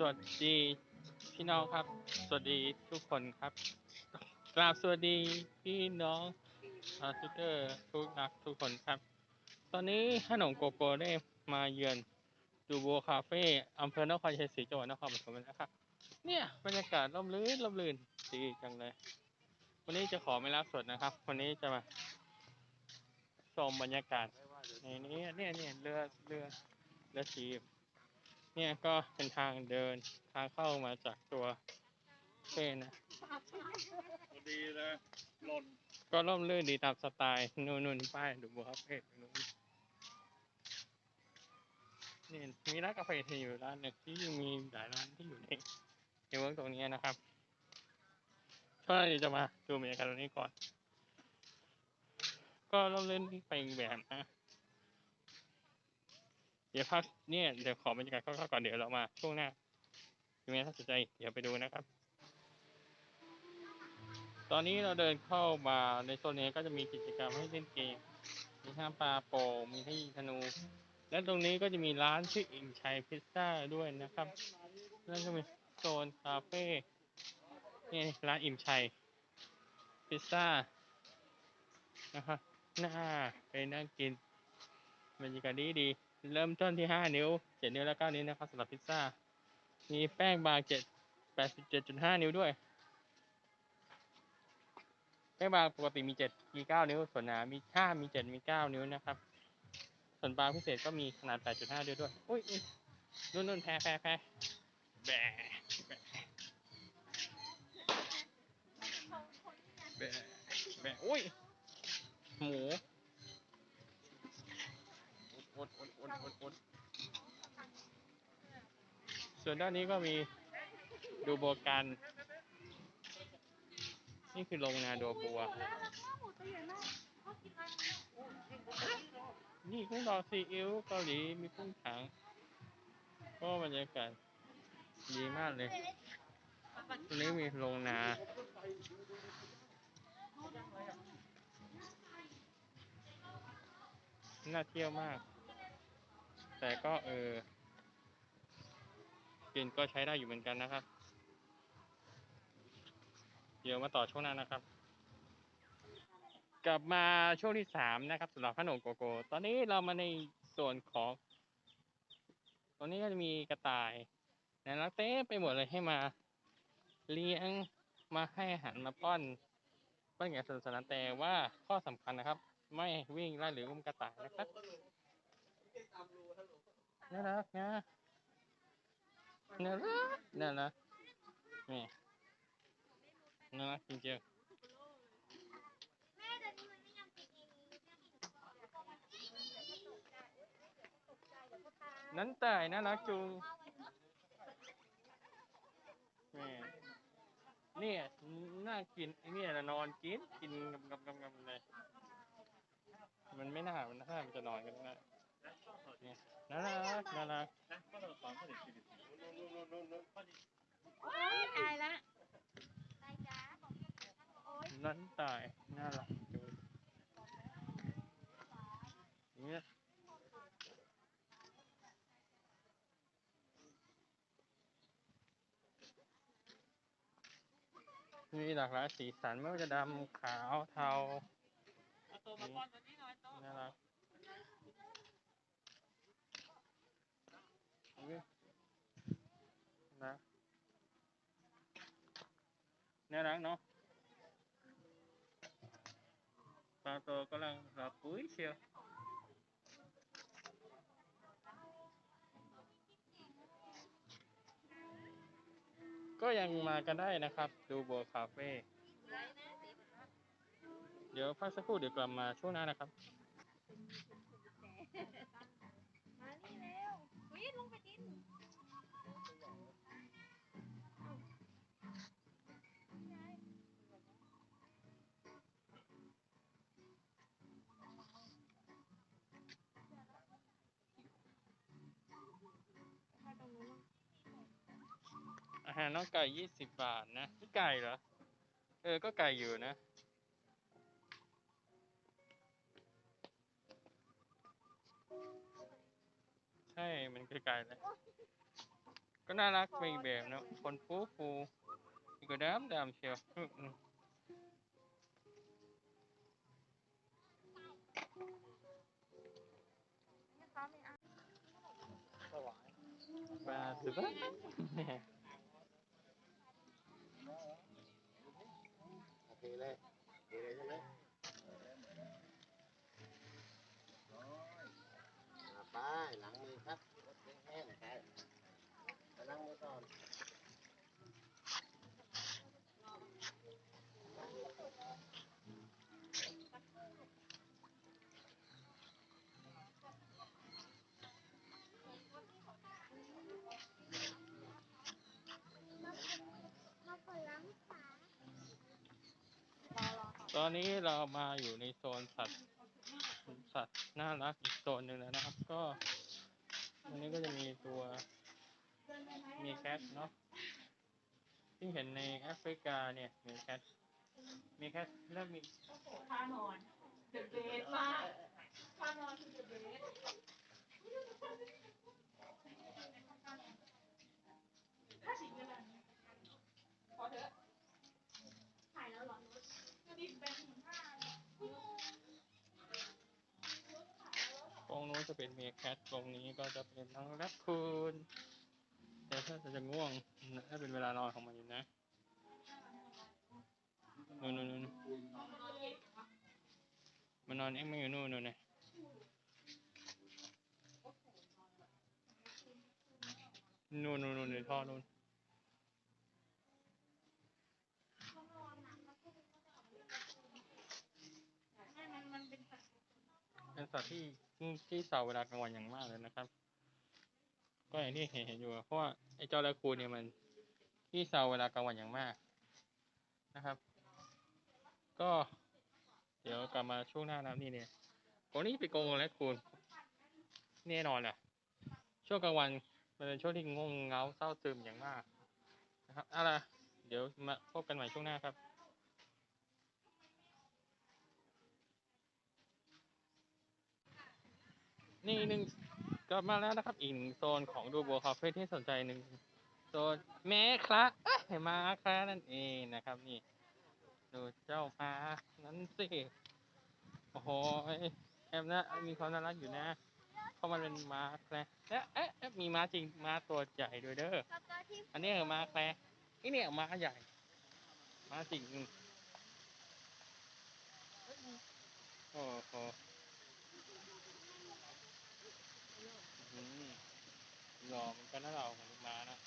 สวัสดีพี่น้องครับ สวัสดีทุกคนครับกราบสวัสดีพี่น้องอาร์ติเตอร์ทุกนักทุกคนครับ ตอนนี้ขนมโกโก้ได้มาเยือนดูโบคาเฟ่อำเภอนครชัยศรีจังหวัดนครปฐมแล้วนะครับ เนี่ยบรรยากาศร่มรื่นร่มรื่นดีจังเลย วันนี้จะขอไม่รับสดนะครับ วันนี้จะมาชมบรรยากาศในนี้เนี่ยเนี่ยเรือเรือเรือชีพ เนี่ยก็เป็นทางเดินทางเข้ามาจากตัวเฟ่นะ ดีเลยหล่นก็ร่มรื่นดีตามสไตล์นู่นนู่นป้ายดูบัวครับเฟ่นู่นนี่มีร้านกาแฟที่อยู่ร้านหนึ่งที่มีหลายร้านที่อยู่ในในเวิร์กตรงนี้นะครับก็เดี๋ยวจะมาดูบรรยากาศตรงนี้ก่อน ก็ร่มรื่นไปอีกแบบนะเดี๋ยวพักเนี่ยเดี๋ยวขอบรรยากาศคร่าวๆก่อนเดี๋ยวเรามาช่วงหน้าถ้าไม่ถ้าสนใจเดี๋ยวไปดูนะครับ ตอนนี้เราเดินเข้ามาในโซนนี้ก็จะมีกิจกรรมให้เล่นเกม มีห้ามปลาโป่งมีให้ยิงธนู และตรงนี้ก็จะมีร้านชื่ออิงชัยพิซซ่าด้วยนะครับแล้วก็มีโซนคาเฟ่นี่ร้านอิ่มชัยพิซซ่านะครับน่าไปนั่งกินบรรยากาศดีดี เริ่มต้นที่ 5 นิ้ว 7 นิ้วและ 9 นิ้วนะครับสำหรับพิซซ่า มีแป้งบาง7 87.5 นิ้วด้วย แป้งบางปกติมี 7 มี 9 นิ้ว ส่วนหนามี 5 มี 7 มี 9 นิ้วนะครับ ส่วนบางพิเศษก็มีขนาด 8.5 ด้วยด้วย อุ้ยอุ๊ยนู่นนู่นแพ้แพ้แพ้แบแบะแบะแบะอุ้ย หมู อดอดอดอดอดส่วนด้านนี้ก็มีดูโบกัน นี่คือโรงนาโดบัว นี่กุ้งดองซีอิ๊วเกาหลีมีกุ้งถัง ก็บรรยากาศดีมากเลยตรงนี้มีโรงนาน่าเที่ยวมาก แต่ก็เออกินก็ใช้ได้อยู่เหมือนกันนะครับ เดี๋ยวมาต่อช่วงหน้านะครับ กลับมาช่วงที่สามนะครับสำหรับขนมโกโก้ตอนนี้เรามาในส่วนของตอนนี้ก็จะมีกระต่ายนะรักเต้ไปหมดเลยให้มาเลี้ยงมาให้อาหารมาป้อนป้อนแก่สนุกสนานแต่ว่าข้อสำคัญนะครับ ไม่วิ่งไล่หรืออุ้มกระต่ายนะครับ น่ารักนะน่ารักน่ารักนี่น่ารักจริงๆนั้นแต่น่ารักจุงแม่เนี่ยน่ากินไอ้เนี่ยนะนอนกินกินกำกำกำกำเลยมันไม่น่ามันน่ามันจะนอนกันนะ เนี่ยน่ารักน่ารักตายละนั้นตายน่ารักจุงเนี่ยมีหลากหลายสีสันไม่ว่าจะดำขาวเทาน่ารักอุ๊ยนะ น่ารักเนาะปลาโตกำลังรอปุ๋ยเชียวก็ยังมากันได้นะครับ ดูโบคาเฟ่เดี๋ยวพักสักครู่เดี๋ยวกลับมาช่วงหน้านะครับมานี่เร็ววิ่งลงไปกิน น้องไก่ยี่สิบบาทนะนี่ไก่เหรอ เออ ก็ไก่อยู่นะ ใช่ มันคือไก่เลย ก็น่ารักไปอีกแบบนะคนฟูฟูอีกก็ดำดำเชียวอืมอืมนะคะไม่เอามาสุดละ โอเคเลยโอเคเลยใช่ไหมอ่าไปหลังมือครับรถแห้งๆไปไปล้างมือก่อน ตอนนี้เรามาอยู่ในโซนสัตว์สัตว์น่ารักอีกโซนหนึ่งแล้วนะครับ ก็ ตรงนี้ก็จะมีตัวมีแคทเนาะที่เห็นในแอฟริกาเนี่ยมีแคทมีแคทแล้วมีท่านอนเดอะเบสมากท่านอนคือเดอะเบสถ้าฉีดเงินอะไรพอเถอะ ถ่ายแล้วเหรอ ก็ดิเป็นหมื่นห้า ตรงนู้นจะ เป็นเมียแคทตรงนี้ก็จะเป็นน้องแรคคูนแต่ถ้าจะง่วงถ้าเป็นเวลานอนของมันอยู่นะนู่นนู่นมันนอนเอ็งไม่อยู่นู่นนู่นนะนู่นนู่นนู่นในท่อนู่น ไม่มันมันเป็นสัตว์ เป็นสัตว์ที่ที่เสาเวลากลางวันอย่างมากเลยนะครับ ก็อย่างที่เห็นเห็นอยู่เพราะว่าไอ้เจ้าแรคคูนเนี่ยมันที่เสาเวลากลางวันอย่างมากนะครับ ก็ เดี๋ยวกลับมาช่วงหน้าน้ำนี่เนี่ยโกนี่ไปโกงแรคคูนแน่นอนแหละช่วงกลางวันมันเป็นช่วงที่ง่วงเหงาเศร้าซึมอย่างมากนะครับเอาล่ะเดี๋ยวมาพบกันใหม่ช่วงหน้าครับ นี่หนึ่งกลับมาแล้วนะครับ อีกหนึ่งโซนของดูโบคาเฟ่ที่สนใจหนึ่งโซนแม่คละเอ้ยมาคละนั่นเองนะครับนี่ ดูเจ้ามานั้นสิโอ้โหแอบนะมีความน่ารักอยู่นะเพราะมันเป็นม้าแคระเอ๊ะเอ๊ะมีม้าจริงม้าตัวใหญ่ด้วยเด้ออันนี้คือม้าแคระนี่เนี่ยม้าใหญ่ม้าจริงโอ้โหอืม อมันก็น่าเราของม้านะ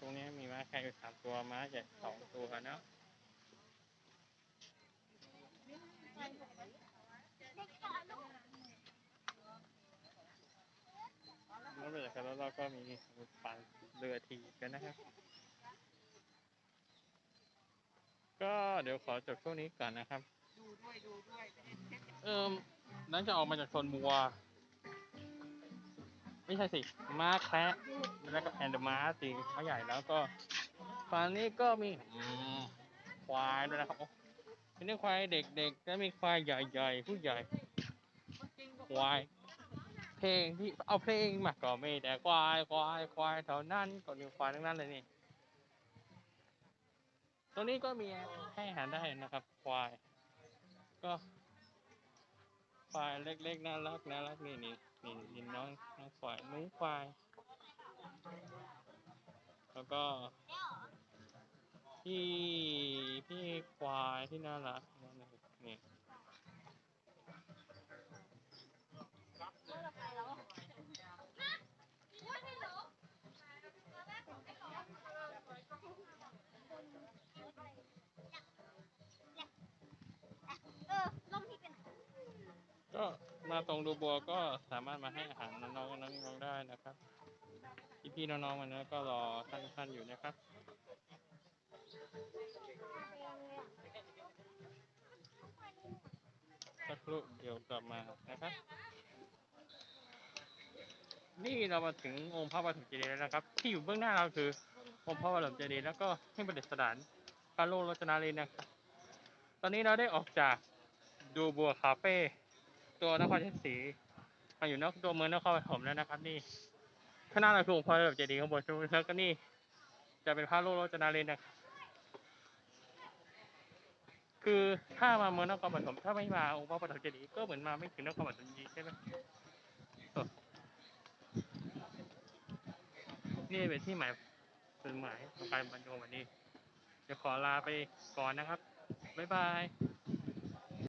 ตรงนี้มีม้าแคระอยู่สามตัวม้าใหญ่สองตัวเนาะแล้วเรือครับแล้วเราก็มีปันเรือทีกันนะครับ ก็เดี๋ยวขอจบช่วงนี้ก่อนนะครับ ดูด้วยดูด้วยเอิมหลังจากออกมาจากโซนบัว ไม่ใช่สิ ม้าแคระแล้วก็แอนด์ม้าจริงเขาใหญ่แล้วก็ฝั่งนี้ก็มีอืมควายด้วยนะครับโอ้มีทั้งควายเด็กๆและมีควายใหญ่ๆผู้ใหญ่ควาย เพลงที่เอาเพลงมาก็ไม่แต่ควายควายควายเท่านั้นก็มีควายทั้งนั้นเลยนี่ ตัวนี้ก็มีให้อาหารได้นะครับ ควาย ก็ ควายเล็กๆน่ารักน่ารักนี่นี่นี่นี่น้องน้องควายนุ้งควาย แล้วก็ พี่พี่ควายที่น่ารักนั่นนะครับนี่เออล่มที่เป็น ก็ มาตรงดูบัวก็สามารถมาให้อาหารน้องๆน้องๆได้นะครับพี่ๆน้องๆมันนะก็รอท่านท่านอยู่นะครับสักครู่เดี๋ยวกลับมานะครับ นี่เรามาถึงองค์พระปฐมเจดีย์แล้วนะครับ ที่อยู่เบื้องหน้าเราคือองค์พระปฐมเจดีย์แล้วก็ให้ประดิษฐานพระโลกรจนารีนะครับ ตอนนี้เราได้ออกจากดูบัวคาเฟ่ ตัวนครชัยศรีมาอยู่นอกตัวเมืองนครปฐมแล้วนะครับ นี่ข้างหน้าเราคือองค์พระแบบเจดีย์ข้างบนใช่ไหมแล้วก็นี่ จะเป็นพระโลกโรจนาเรนนะครับคือถ้ามาเมืองนครปฐมถ้าไม่มาองค์พระปฐมเจดีย์ก็เหมือนมาไม่ถึงนครปฐมจริงๆใช่ไหมเออนี่เป็นที่หมายจุดหมายของการบรรจงวันนี้ จะขอลาไปก่อนนะครับ บ๊ายบาย